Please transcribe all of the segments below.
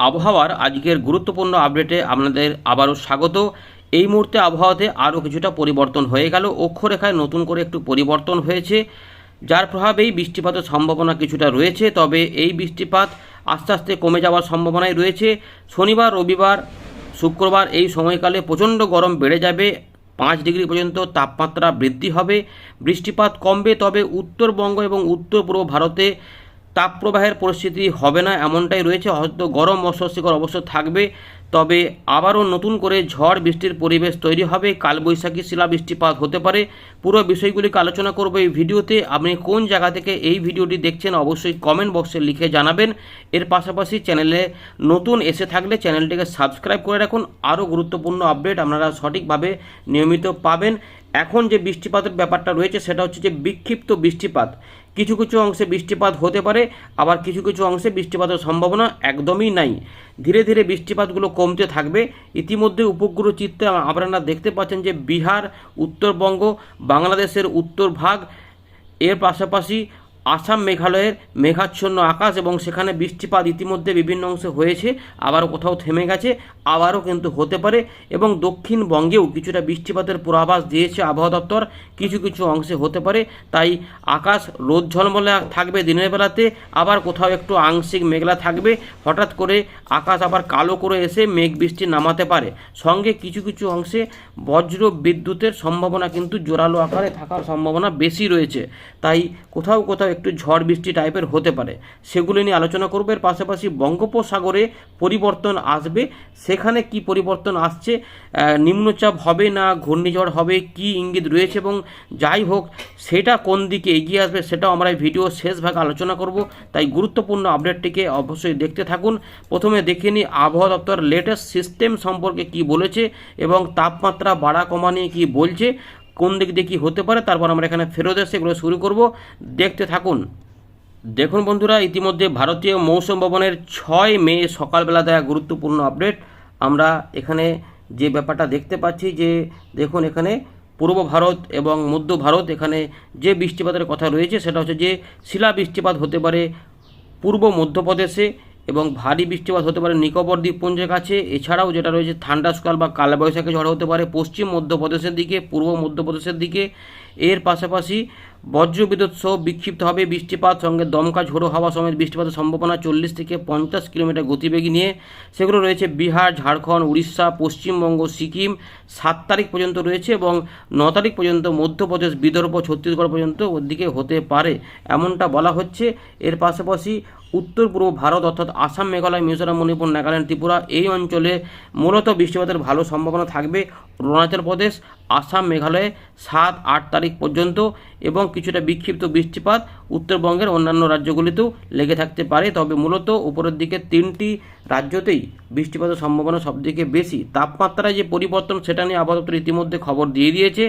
আবহাওয়ার আজকের গুরুত্বপূর্ণ আপডেটে আপনাদের আবারও স্বাগত। এই মুহূর্তে আবহাওয়াতে আরও কিছুটা পরিবর্তন হয়ে গেল। অক্ষরেখায় নতুন করে একটু পরিবর্তন হয়েছে। যার প্রভাবেই বৃষ্টিপাতের সম্ভাবনা কিছুটা রয়েছে। তবে এই বৃষ্টিপাত আস্তে আস্তে কমে যাওয়ার সম্ভাবনাই রয়েছে। শনিবার, রবিবার, শুক্রবার এই সময়কালে প্রচণ্ড গরম বেড়ে যাবে। পাঁচ ডিগ্রি পর্যন্ত তাপমাত্রা বৃদ্ধি হবে। বৃষ্টিপাত কমবে। তবে উত্তরবঙ্গ এবং উত্তর পূর্ব ভারতে তাপপ্রবাহের পরিস্থিতি হবে না, এমনটাই রয়েছে। হয়তো গরম অস্বস্তিকর অবশ্য থাকবে, তবে আবারও নতুন করে ঝড় বৃষ্টির পরিবেশ তৈরি হবে। কালবৈশাখী শিলা বৃষ্টিপাত হতে পারে। পুরো বিষয়গুলিকে আলোচনা করব এই ভিডিওতে। আপনি কোন জায়গা থেকে এই ভিডিওটি দেখছেন অবশ্যই কমেন্ট বক্সে লিখে জানাবেন। এর পাশাপাশি চ্যানেলে নতুন এসে থাকলে চ্যানেলটিকে সাবস্ক্রাইব করে রাখুন। আরও গুরুত্বপূর্ণ আপডেট আপনারা সঠিকভাবে নিয়মিত পাবেন। এখন যে বৃষ্টিপাতের ব্যাপারটা রয়েছে, সেটা হচ্ছে যে বিক্ষিপ্ত বৃষ্টিপাত। কিছু কিছু অংশে বৃষ্টিপাত হতে পারে, আবার কিছু কিছু অংশে বৃষ্টিপাতের সম্ভাবনা একদমই নাই। ধীরে ধীরে বৃষ্টিপাতগুলো কমতে থাকবে। ইতিমধ্যে উপগ্রহ চিত্রে আপনারা দেখতে পাচ্ছেন যে বিহার, উত্তরবঙ্গ, বাংলাদেশের উত্তর ভাগ, এর পাশাপাশি আসাম মেঘালয়ের মেঘাচ্ছন্ন আকাশ এবং সেখানে বৃষ্টিপাত ইতিমধ্যে বিভিন্ন অংশে হয়েছে, আবারও কোথাও থেমে গেছে, আবারও কিন্তু হতে পারে এবং দক্ষিণবঙ্গেও কিছুটা বৃষ্টিপাতের পূর্বাভাস দিয়েছে আবহাওয়া দপ্তর, কিছু কিছু অংশে হতে পারে, তাই আকাশ রোদ ঝলমলে থাকবে দিনের বেলাতে, আবার কোথাও একটু আংশিক মেঘলা থাকবে, হঠাৎ করে আকাশ আবার কালো করে এসে মেঘ বৃষ্টি নামাতে পারে। সঙ্গে কিছু কিছু অংশে বজ্র বিদ্যুতের সম্ভাবনা কিন্তু জোরালো আকারে থাকার সম্ভাবনা বেশি রয়েছে, তাই কোথাও কোথাও একটু ঝড় বৃষ্টি টাইপের হতে পারে। সেগুলি নিয়ে আলোচনা করবে। এর পাশাপাশি বঙ্গোপসাগরে পরিবর্তন আসবে। সেখানে কি পরিবর্তন আসছে? নিম্নচাপ হবে না? ঘূর্ণিঝড় হবে? কি ইঙ্গিত রয়েছে? এবং যাই হোক, সেটা কোন দিকে এগিয়ে আসবে সেটাও আমরা এই ভিডিও শেষ ভাগে আলোচনা করব। তাই গুরুত্বপূর্ণ আপডেটটিকে অবশ্যই দেখতে থাকুন। প্রথমে দেখে নিই আবহাওয়া দপ্তর লেটেস্ট সিস্টেম সম্পর্কে কি বলেছে এবং তাপমাত্রা বাড়া কমা নিয়ে কী বলছে। কোন দিক দিয়ে কী হতে পারে, তারপর আমরা এখানে ফেরত এসে এগুলো শুরু করব। দেখতে থাকুন। দেখুন বন্ধুরা, ইতিমধ্যে ভারতীয় মৌসুম ভবনের ছয় মে সকালবেলা দেওয়া গুরুত্বপূর্ণ আপডেট। আমরা এখানে যে ব্যাপারটা দেখতে পাচ্ছি যে, দেখুন এখানে পূর্ব ভারত এবং মধ্য ভারত এখানে যে বৃষ্টিপাতের কথা রয়েছে, সেটা হচ্ছে যে শিলা বৃষ্টিপাত হতে পারে পূর্ব মধ্যপ্রদেশে। এবং ভারী বৃষ্টিপাত হতে পারে নিকোবর দ্বীপপুঞ্জের কাছে। এছাড়াও যেটা রয়েছে থান্ডাস্কাল বা কালবৈশাখী ঝড় হতে পারে পশ্চিম মধ্যপ্রদেশের দিকে, পূর্ব মধ্যপ্রদেশের দিকে। এর পাশাপাশি বজ্রবিদ্যুৎ সহ বিক্ষিপ্ত হবে বৃষ্টিপাত। সঙ্গে দমকা ঝোড়ো হাওয়া সমেত বৃষ্টিপাতের সম্ভাবনা চল্লিশ থেকে পঞ্চাশ কিলোমিটার গতিবেগী নিয়ে। সেগুলো রয়েছে বিহার, ঝাড়খণ্ড, উড়িষ্যা, পশ্চিমবঙ্গ, সিকিম। সাত তারিখ পর্যন্ত রয়েছে এবং ন তারিখ পর্যন্ত মধ্যপ্রদেশ, বিদর্ভ, ছত্তিশগড় পর্যন্ত ওর দিকে হতে পারে। এমনটা বলা হচ্ছে। এর পাশাপাশি উত্তর পূর্ব ভারত অর্থাৎ আসাম, মেঘালয়, মিজোরাম, মণিপুর, নাগাল্যান্ড, ত্রিপুরা এই অঞ্চলে মূলত বৃষ্টিপাতের ভালো সম্ভাবনা থাকবে অরুণাচল প্রদেশ, আসাম, মেঘালয়ে সাত, আট তারিখ পর্যন্ত এবং কিছুটা বিক্ষিপ্ত বৃষ্টিপাত উত্তরবঙ্গের অন্যান্য রাজ্যগুলিতেও লেগে থাকতে পারে। তবে মূলত উপরের দিকে তিনটি রাজ্যতেই বৃষ্টিপাতের সম্ভাবনা সবথেকে বেশি। তাপমাত্রায় যে পরিবর্তন সেটা নিয়ে আপাতত ইতিমধ্যে খবর দিয়ে দিয়েছে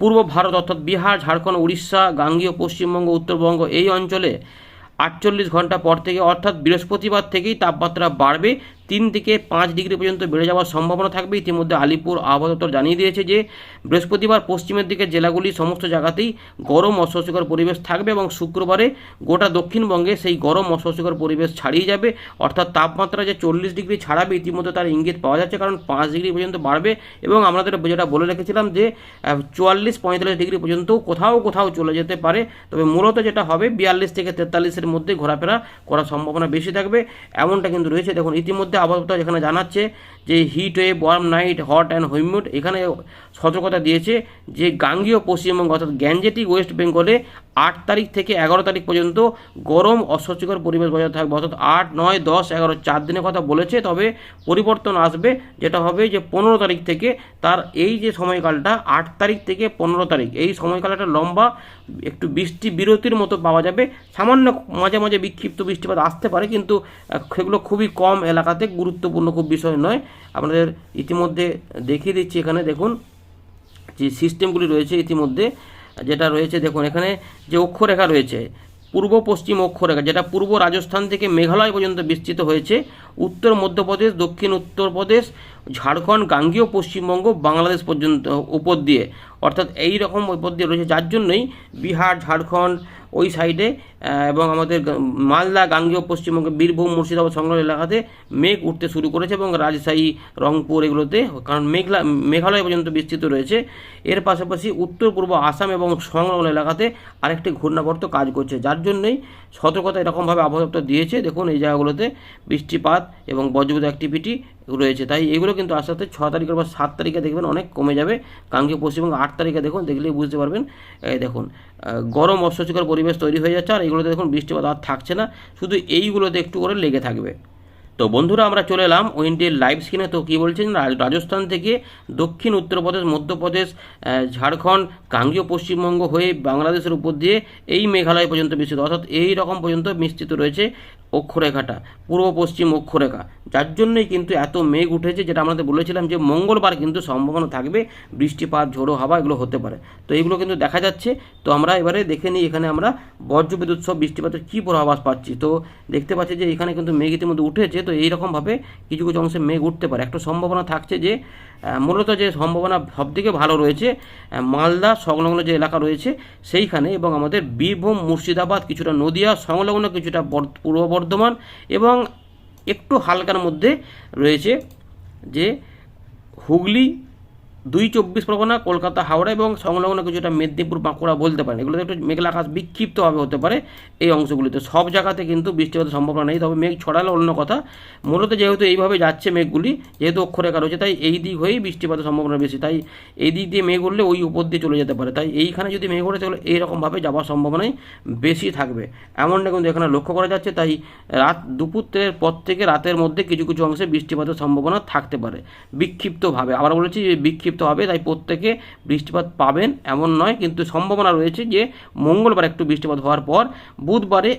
পূর্ব ভারত অর্থাৎ বিহার, ঝাড়খণ্ড, উড়িষ্যা, গাঙ্গীয়, পশ্চিমবঙ্গ, উত্তরবঙ্গ এই অঞ্চলে আটচল্লিশ ঘণ্টা পর থেকে অর্থাৎ বৃহস্পতিবার থেকেই তাপমাত্রা বাড়বে। তিন থেকে পাঁচ ডিগ্রি পর্যন্ত বেড়ে যাওয়ার সম্ভাবনা থাকবে। ইতিমধ্যে আলিপুর আবহাওয়া দপ্তর জানিয়ে দিয়েছে যে, বৃহস্পতিবার পশ্চিমের দিকে জেলাগুলি সমস্ত জায়গাতেই গরম অস্বস্তিকর পরিবেশ থাকবে এবং শুক্রবারে গোটা দক্ষিণবঙ্গে সেই গরম অস্বস্তিকর পরিবেশ ছাড়িয়ে যাবে। অর্থাৎ তাপমাত্রা যে চল্লিশ ডিগ্রি ছাড়াবে, ইতিমধ্যে তার ইঙ্গিত পাওয়া যাচ্ছে, কারণ পাঁচ ডিগ্রি পর্যন্ত বাড়বে এবং আমাদের যেটা বলে রেখেছিলাম যে চুয়াল্লিশ পঁয়তাল্লিশ ডিগ্রি পর্যন্ত কোথাও কোথাও চলে যেতে পারে। তবে মূলত যেটা হবে, বিয়াল্লিশ থেকে তেতাল্লিশের মধ্যে ঘোরাফেরা করার সম্ভাবনা বেশি থাকবে। এমনটা কিন্তু রয়েছে। দেখুন, ইতিমধ্যে আবহাওয়া এখানে জানাচ্ছে যে heat wave warm night hot and humid এখানে সতর্কতা দিয়েছে যে গাঙ্গীয় পশ্চিমবঙ্গ অর্থাৎ গ্যাঞ্জেটিক ওয়েস্ট বেঙ্গলে আট তারিখ থেকে এগারো তারিখ পর্যন্ত গরম অস্বস্তিকর পরিবেশ বজায় থাকবে। অর্থাৎ আট, নয়, দশ, এগারো, চার দিনের কথা বলেছে। তবে পরিবর্তন আসবে, যেটা হবে যে পনেরো তারিখ থেকে তার এই যে সময়কালটা, আট তারিখ থেকে পনেরো তারিখ, এই সময়কালটা লম্বা, একটু বৃষ্টি বিরতির মতো পাওয়া যাবে। সামান্য মাঝে মাঝে বিক্ষিপ্ত বৃষ্টিপাত আসতে পারে, কিন্তু সেগুলো খুবই কম এলাকাতে গুরুত্বপূর্ণ খুব বিষয় নয়। আপনাদের ইতিমধ্যে দেখিয়ে দিচ্ছি এখানে, দেখুন, যে সিস্টেমগুলি রয়েছে ইতিমধ্যে। যেটা রয়েছে, দেখুন, এখানে যে অক্ষরেখা রয়েছে, পূর্ব পশ্চিম অক্ষরেখা, যেটা পূর্ব রাজস্থান থেকে মেঘালয় পর্যন্ত বিস্তৃত হয়েছে, উত্তর মধ্যপ্রদেশ, দক্ষিণ উত্তরপ্রদেশ ঝাড়খণ্ড, গাঙ্গীয়, পশ্চিমবঙ্গ, বাংলাদেশ পর্যন্ত, উপর দিয়ে, অর্থাৎ এই রকম উপর দিয়ে রয়েছে, যার জন্যই বিহার, ঝাড়খণ্ড ওই সাইডে এবং আমাদের মালদা, গাঙ্গেয় পশ্চিমবঙ্গে বীরভূম, মুর্শিদাবাদ সংলগ্ন এলাকাতে মেঘ উঠতে শুরু করেছে এবং রাজশাহী, রংপুর এগুলোতে, কারণ মেঘলা, মেঘালয় পর্যন্ত বিস্তৃত রয়েছে। এর পাশাপাশি উত্তর, পূর্ব আসাম এবং সংলগ্ন এলাকাতে আরেকটি ঘূর্ণাবর্ত কাজ করছে, যার জন্যই সতর্কতা এরকমভাবে আবহাওয়া দিয়েছে। দেখুন, এই জায়গাগুলোতে বৃষ্টিপাত এবং বজ্রবিদ্যুৎ অ্যাক্টিভিটি রয়েছে। তাই এগুলো কিন্তু আস্তে আস্তে ছ তারিখের বা সাত তারিখে দেখবেন অনেক কমে যাবে। গাঙ্গেয় পশ্চিমবঙ্গ আট তারিখে দেখুন, দেখলেই বুঝতে পারবেন। দেখুন গরম অস্বস্তিকর পরিবেশ তৈরি হয়ে যাচ্ছে, আর এইগুলোতে দেখুন বৃষ্টিপাত আর থাকছে না, শুধু এইগুলোতে একটু করে লেগে থাকবে। তো বন্ধুরা, আমরা চলে এলাম উইন্ডের লাইভ স্ক্রিনে। তো কী বলছেন? রাজস্থান থেকে দক্ষিণ উত্তরপ্রদেশ, মধ্যপ্রদেশ ঝাড়খণ্ড গাঙ্গীয় পশ্চিমবঙ্গ হয়ে বাংলাদেশের উপর দিয়ে এই মেঘালয় পর্যন্ত বিস্তৃত। অর্থাৎ এই রকম পর্যন্ত বিস্তৃত রয়েছে অক্ষরেখাটা, পূর্ব পশ্চিম অক্ষরেখা। যার জন্যই কিন্তু এত মেঘ উঠেছে, যেটা আমাদের বলেছিলাম যে মঙ্গলবার কিন্তু সম্ভাবনা থাকবে, বৃষ্টিপাত, ঝোড়ো হাওয়া এগুলো হতে পারে। তো এগুলো কিন্তু দেখা যাচ্ছে। তো আমরা এবারে দেখে নিই এখানে আমরা বজ্রবিদ্যুৎ সহ বৃষ্টিপাতের কী পূর্বাভাস পাচ্ছি। তো দেখতে পাচ্ছি যে এখানে কিন্তু মেঘ ইতিমধ্যে উঠেছে, তো এইরকমভাবে কিছু কিছু অংশে মেঘ উঠতে পারে। একটা সম্ভাবনা থাকছে যে মূলত যে সম্ভাবনা সবথেকে ভালো রয়েছে মালদা সংলগ্ন যে এলাকা রয়েছে, সেইখানে এবং আমাদের বীরভূম মুর্শিদাবাদ, কিছুটা নদিয়া, সংলগ্ন কিছুটা পূর্ব বর্ধমান এবং একটু হালকার মধ্যে রয়েছে যে হুগলি দুই চব্বিশ পরগনা, কলকাতা, হাওড়া এবং সংলগ্ন কিছুটা মেদিনীপুর, বাঁকুড়া বলতে পারেন। এগুলোতে একটু মেঘলা আকাশ বিক্ষিপ্তভাবে হতে পারে এই অংশগুলিতে। সব জায়গাতে কিন্তু বৃষ্টিপাতের সম্ভাবনা নেই, তবে মেঘ ছড়ালে অন্য কথা। মূলত যেহেতু এইভাবে যাচ্ছে মেঘগুলি, যেহেতু অক্ষরেখা রয়েছে, তাই এই দিক হয়েই বৃষ্টিপাতের সম্ভাবনা বেশি। তাই এই দিক দিয়ে মেঘ উঠলে ওই উপর দিয়ে চলে যেতে পারে। তাই এইখানে যদি মেঘ ওঠে, তাহলে এইরকমভাবে যাওয়ার সম্ভাবনাই বেশি থাকবে। এমনটা কিন্তু এখানে লক্ষ্য করা যাচ্ছে। তাই রাত দুপুরের পর থেকে রাতের মধ্যে কিছু কিছু অংশে বৃষ্টিপাতের সম্ভাবনা থাকতে পারে, বিক্ষিপ্তভাবে। আবার বলেছি যে বিক্ষিপ্ত হবে, তাই প্রত্যেকে বৃষ্টিপাত পাবেন, এমন নয়। কিন্তু সম্ভাবনা রয়েছে যে মঙ্গলবার একটু বৃষ্টিপাত হওয়ার পর বুধবারে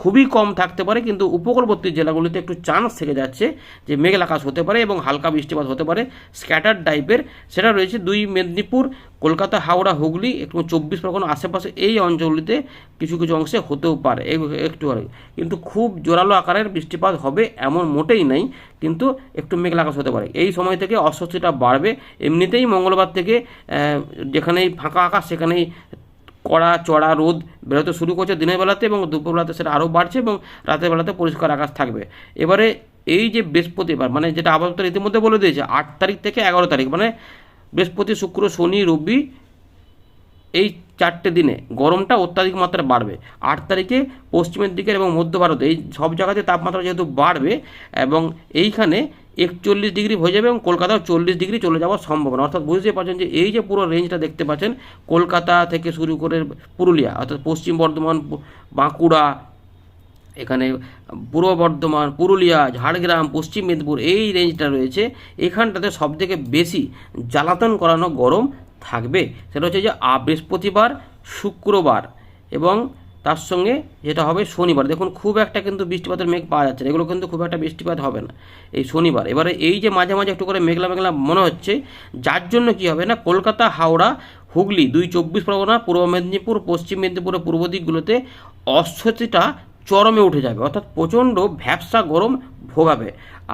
খুবই কম থাকতে পারে, কিন্তু উপকূলবর্তী জেলাগুলিতে একটু চান্স থেকে যাচ্ছে যে মেঘলা আকাশ হতে পারে এবং হালকা বৃষ্টিপাত হতে পারে। স্ক্যাটার টাইপের সেটা রয়েছে দুই মেদিনীপুর, কলকাতা, হাওড়া, হুগলি একটু চব্বিশ পরগনা আশেপাশে এই অঞ্চলগুলিতে কিছু কিছু অংশে হতেও পারে একটু হলে কিন্তু খুব জোরালো আকারের বৃষ্টিপাত হবে এমন মোটেই নেই, কিন্তু একটু মেঘলা আকাশ হতে পারে। এই সময় থেকে অস্বস্তিটা বাড়বে। এমনিতেই মঙ্গলবার থেকে যেখানেই ফাঁকা আকাশ, সেখানেই কড়া, চড়া রোদ বেরোতে শুরু করছে দিনের বেলাতে এবং দুপুরবেলাতে সেটা আরও বাড়ছে এবং রাতের বেলাতে পরিষ্কার আকাশ থাকবে। এবারে এই যে বৃহস্পতিবার মানে যেটা আপাতত ইতিমধ্যে বলে দিয়েছে, আট তারিখ থেকে এগারো তারিখ মানে বৃহস্পতি, শুক্র, শনি, রবি এই চারটে দিনে গরমটা অত্যাধিক মাত্রায় বাড়বে। আট তারিখে পশ্চিমের দিকের এবং মধ্য ভারতে, এই সব জায়গাতে তাপমাত্রা যেহেতু বাড়বে এবং এইখানে একচল্লিশ ডিগ্রি হয়ে যাবে এবং কলকাতাও চল্লিশ ডিগ্রি চলে যাওয়ার সম্ভাবনা। অর্থাৎ বুঝতে পারছেন যে এই যে পুরো রেঞ্জটা দেখতে পাচ্ছেন, কলকাতা থেকে শুরু করে পুরুলিয়া, অর্থাৎ পশ্চিম বর্ধমান, বাঁকুড়া, এখানে পূর্ব বর্ধমান, পুরুলিয়া, ঝাড়গ্রাম, পশ্চিম মেদিনীপুর, এই রেঞ্জটা রয়েছে। এখানটাতে সবথেকে বেশি জ্বালাতন করানো গরম থাকবে। সেটা হচ্ছে যে বৃহস্পতিবার, শুক্রবার এবং তার সঙ্গে যেটা হবে শনিবার। দেখুন, খুব একটা কিন্তু বৃষ্টিপাতের মেঘ পাওয়া যাচ্ছে না। এগুলো কিন্তু খুব একটা বৃষ্টিপাত হবে না এই শনিবার। এবারে এই যে মাঝে মাঝে একটু করে মেঘলা মেঘলা মনে হচ্ছে, যার জন্য কি হবে না, কলকাতা, হাওড়া, হুগলি দুই চব্বিশ পরগনা, পূর্ব মেদিনীপুর, পশ্চিম মেদিনীপুরের পূর্ব দিকগুলোতে অস্বস্তিটা চরমে উঠে যাবে। অর্থাৎ প্রচণ্ড ভ্যাবসা গরম ভোগাবে।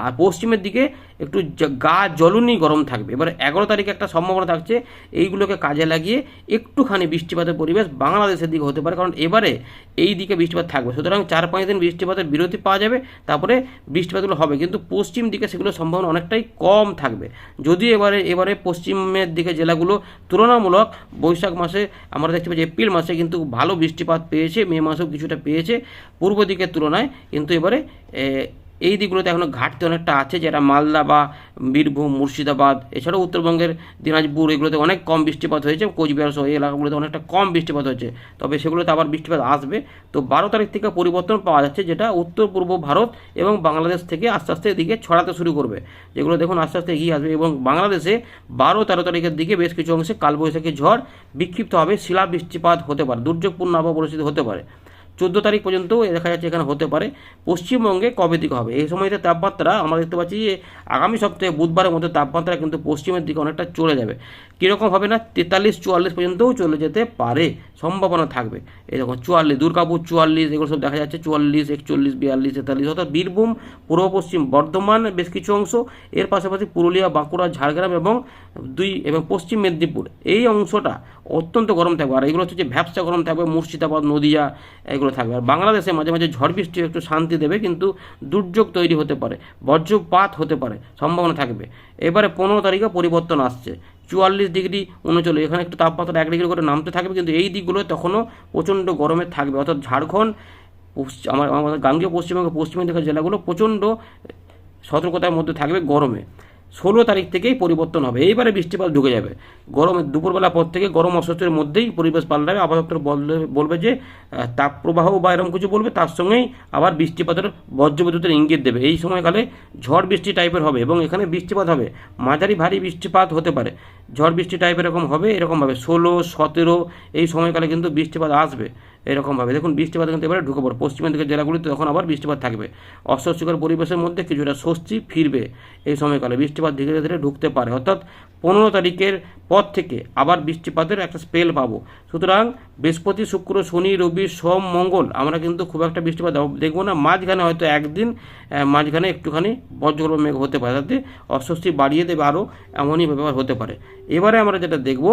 আর পশ্চিমের দিকে একটু গা জ্বলুনি গরম থাকবে। এবার এগারো তারিখে একটা সম্ভাবনা থাকছে, এইগুলোকে কাজে লাগিয়ে একটুখানি বৃষ্টিপাতের পরিবেশ বাংলাদেশের দিকে হতে পারে, কারণ এবারে এই দিকে বৃষ্টিপাত থাকবে। সুতরাং চার পাঁচ দিন বৃষ্টিপাতের বিরতি পাওয়া যাবে, তারপরে বৃষ্টিপাতগুলো হবে। কিন্তু পশ্চিম দিকে সেগুলো সম্ভাবনা অনেকটাই কম থাকবে। যদি এবারে এবারে পশ্চিমের দিকে জেলাগুলো তুলনামূলক বৈশাখ মাসে, আমরা দেখতে পাচ্ছি এপ্রিল মাসে কিন্তু ভালো বৃষ্টিপাত পেয়েছে, মে মাসেও কিছুটা পেয়েছে, পূর্ব দিকের তুলনায়। কিন্তু এবারে এই দিকগুলোতে এখনও ঘাটতি অনেকটা আছে, যেটা মালদা বা বীরভূম, মুর্শিদাবাদ, এছাড়াও উত্তরবঙ্গের দিনাজপুর এগুলোতে অনেক কম বৃষ্টিপাত হয়েছে কোচবিহার সহ এই এলাকাগুলোতে অনেকটা কম বৃষ্টিপাত হয়েছে। তবে সেগুলোতে আবার বৃষ্টিপাত আসবে। তো বারো তারিখ থেকে পরিবর্তন পাওয়া যাচ্ছে, যেটা উত্তর, পূর্ব ভারত এবং বাংলাদেশ থেকে আস্তে আস্তে এদিকে ছড়াতে শুরু করবে। যেগুলো দেখুন আস্তে আস্তে এগিয়ে আসবে এবং বাংলাদেশে বারো তেরো তারিখের দিকে বেশ কিছু অংশে কালবৈশাখী ঝড় বিক্ষিপ্ত হবে শিলা বৃষ্টিপাত হতে পারে, দুর্যোগপূর্ণ আবহাওয়া পরিস্থিতি হতে পারে। চোদ্দ তারিখ পর্যন্ত দেখা যাচ্ছে এখানে হতে পারে। পশ্চিমবঙ্গে কবে দিকে হবে? এই সময়তে তাপমাত্রা, আমরা দেখতে পাচ্ছি যে আগামী সপ্তাহে বুধবারের মধ্যে তাপমাত্রা কিন্তু পশ্চিমের দিকে অনেকটা চলে যাবে। কীরকম হবে না? তেতাল্লিশ, চুয়াল্লিশ পর্যন্তও চলে যেতে পারে। সম্ভাবনা থাকবে। এরকম চুয়াল্লিশ, দুর্গাপুর চুয়াল্লিশ, এগুলো সব দেখা যাচ্ছে। চুয়াল্লিশ, একচল্লিশ, বিয়াল্লিশ, তেতাল্লিশ। অর্থাৎ বীরভূম, পূর্ব পশ্চিম, বর্ধমান বেশ কিছু অংশ। এর পাশাপাশি পুরুলিয়া, বাঁকুড়া, ঝাড়গ্রাম এবং দুই এবং পশ্চিম মেদিনীপুর। এই অংশটা অত্যন্ত গরম থাকবে। আর এগুলো হচ্ছে যে ভ্যাবসা গরম থাকবে। মুর্শিদাবাদ, নদিয়া, এগুলো থাকবে। আর বাংলাদেশে মাঝে মাঝে ঝড় বৃষ্টি একটু শান্তি দেবে, কিন্তু দুর্যোগ তৈরি হতে পারে, বজ্রপাত হতে পারে, সম্ভাবনা থাকবে। এবারে পনেরো তারিখে পরিবর্তন আসছে। চুয়াল্লিশ ডিগ্রি উনচল্লিশ, এখানে একটু তাপমাত্রা এক ডিগ্রি করে নামতে থাকবে, কিন্তু এই দিকগুলো তখনও প্রচণ্ড গরমে থাকবে। অর্থাৎ ঝাড়খণ্ড আমার আমাদের গাঙ্গীয় পশ্চিমবঙ্গ, পশ্চিমের দিকের জেলাগুলো প্রচণ্ড সতর্কতার মধ্যে থাকবে গরমে। ষোলো তারিখ থেকেই পরিবর্তন হবে। এইবারে বৃষ্টিপাত ঢুকে যাবে। গরমে দুপুরবেলা পর থেকে গরম অস্বস্তির মধ্যেই পরিবেশ পাল্টাবে। আবহাওয়া বলবে বলবে যে তাপপ্রবাহ বা এরকম কিছু বলবে, তার সঙ্গেই আবার বৃষ্টিপাতের বজ্রবিদ্যুতের ইঙ্গিত দেবে। এই সময়কালে ঝড় বৃষ্টি টাইপের হবে এবং এখানে বৃষ্টিপাত হবে। মাঝারি ভারী বৃষ্টিপাত হতে পারে। ঝড় বৃষ্টি টাইপের এরকম হবে এরকমভাবে ষোলো, সতেরো, এই সময়কালে কিন্তু বৃষ্টিপাত আসবে। এরকমভাবে। দেখুন, বৃষ্টিপাত কিন্তু এবারে ঢুকে পড়ে পশ্চিমের দিকের জেলাগুলিতে তখন আবার বৃষ্টিপাত থাকবে। অস্বস্তিকর পরিবেশের মধ্যে কিছুটা স্বস্তি ফিরবে এই সময়কালে। বৃষ্টিপাত ধীরে ধীরে ঢুকতে পারে। অর্থাৎ পনেরো তারিখের পর থেকে আবার বৃষ্টিপাতের একটা স্পেল পাবো। সুতরাং বৃহস্পতি, শুক্র, শনি, রবি, সোম, মঙ্গল, আমরা কিন্তু খুব একটা বৃষ্টিপাত দেখব না। মাঝখানে হয়তো একদিন মাঝখানে একটুখানি বজ্রগর্ভ মেঘ হতে পারে। তাতে অস্বস্তি বাড়িয়ে দেবে আরও এমনই ব্যাপার হতে পারে। এবারে আমরা যেটা দেখব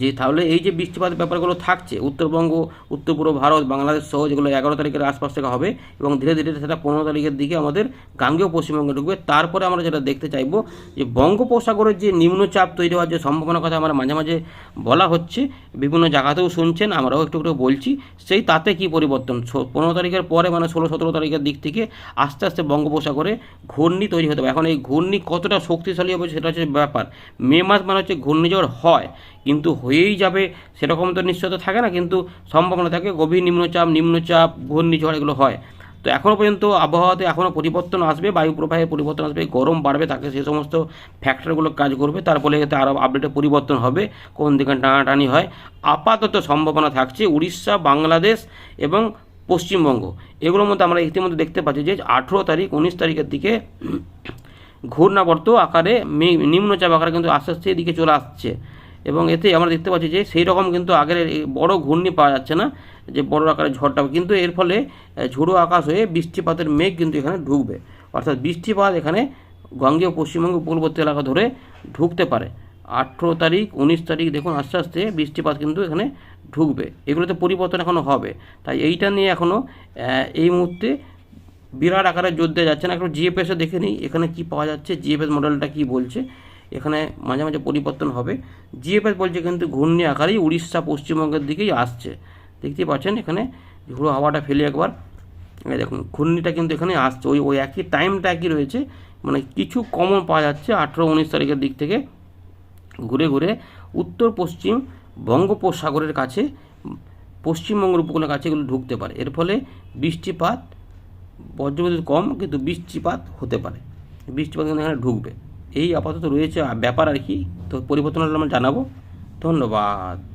যে তাহলে এই যে বৃষ্টিপাত ব্যাপারগুলো থাকছে, উত্তরবঙ্গ উত্তর পূর্ব ভারত, বাংলাদেশ সহ যেগুলো এগারো তারিখের আশপাশ থেকে হবে এবং ধীরে ধীরে সেটা পনেরো তারিখের দিকে আমাদের গাঙ্গেয় পশ্চিমবঙ্গে ঢুকবে। তারপরে আমরা যেটা দেখতে চাইব যে বঙ্গোপসাগরের যে নিম্নচাপ তৈরি হওয়ার যে সম্ভাবনার কথা আমরা মাঝে মাঝে বলা হচ্ছে, বিভিন্ন জায়গাতেও শুনছেন, আমরাও একটু একটু বলছি, সেই তাতে কি পরিবর্তন? পনেরো তারিখের পরে মানে ষোলো সতেরো তারিখের দিক থেকে আস্তে আস্তে বঙ্গোপসাগরে ঘূর্ণি তৈরি হতে হবে। এখন এই ঘূর্ণি কতটা শক্তিশালী হবে সেটা হচ্ছে ব্যাপার। মে মাস মানে হচ্ছে ঘূর্ণিঝড় হয়। কিন্তু হয়েই যাবে সেরকম তো নিশ্চয়তা থাকে না, কিন্তু সম্ভাবনা থাকে, গভীর নিম্নচাপ নিম্নচাপ, ঘূর্ণিঝড় এগুলো হয়। তো এখনও পর্যন্ত আবহাওয়াতে এখনও পরিবর্তন আসবে, বায়ু প্রবাহে পরিবর্তন আসবে, গরম বাড়বে, তাকে সেই সমস্ত ফ্যাক্টরগুলো কাজ করবে, তার ফলে এতে আরও আপডেটে পরিবর্তন হবে, কোন দিকে টানাটানি হয়। আপাতত সম্ভাবনা থাকছে উড়িষ্যা, বাংলাদেশ এবং পশ্চিমবঙ্গ। এগুলোর মধ্যে আমরা ইতিমধ্যে দেখতে পাচ্ছি যে আঠেরো তারিখ, উনিশ তারিখের দিকে ঘূর্ণাবর্ত আকারে নিম্নচাপ আকারে কিন্তু আস্তে আস্তে এদিকে চলে আসছে। এবং এতে আমরা দেখতে পাচ্ছি যে সেই রকম কিন্তু আগের বড় ঘূর্ণি পাওয়া যাচ্ছে না, যে বড় আকারে ঝড়টা, কিন্তু এর ফলে ঝোড়ো আকাশ হয়ে বৃষ্টিপাতের মেঘ কিন্তু এখানে ঢুকবে। অর্থাৎ বৃষ্টিপাত এখানে গঙ্গীয় পশ্চিমবঙ্গ উপকূলবর্তী এলাকা ধরে ঢুকতে পারে। আঠেরো তারিখ, উনিশ তারিখ, দেখুন আস্তে আস্তে বৃষ্টিপাত কিন্তু এখানে ঢুকবে। এগুলোতে পরিবর্তন এখনও হবে। তাই এইটা নিয়ে এখনও এই মুহূর্তে বিরাট আকারে জোর দেওয়া যাচ্ছে না। একটু জিএফএসে দেখে নিই, এখানে কি পাওয়া যাচ্ছে জিএফএস মডেলটা কি বলছে। এখানে মাঝে মাঝে পরিবর্তন হবে। জিএফএস বলছে কিন্তু ঘূর্ণি আকারেই উড়িষ্যা পশ্চিমবঙ্গের দিকেই আসছে। দেখতেই পাচ্ছেন এখানে ঝুড়ো হাওয়াটা ফেলে একবার। দেখুন, ঘূর্ণিটা কিন্তু এখানে আসছে। ওই ওই একই টাইমটা একই রয়েছে। মানে কিছু কমন পাওয়া যাচ্ছে আঠেরো, উনিশ তারিখের দিক থেকে। ঘুরে ঘুরে উত্তর, পশ্চিম বঙ্গোপসাগরের কাছে পশ্চিমবঙ্গের উপকূলের কাছে এগুলো ঢুকতে পারে। এর ফলে বৃষ্টিপাত বজ্রবিদ্যুৎ কম, কিন্তু বৃষ্টিপাত হতে পারে। বৃষ্টিপাত কিন্তু এখানে ঢুকবে। এই আপাতত রয়েছে ব্যাপার আর কি। তো পরিবর্তন হলে আমরা জানাব। ধন্যবাদ।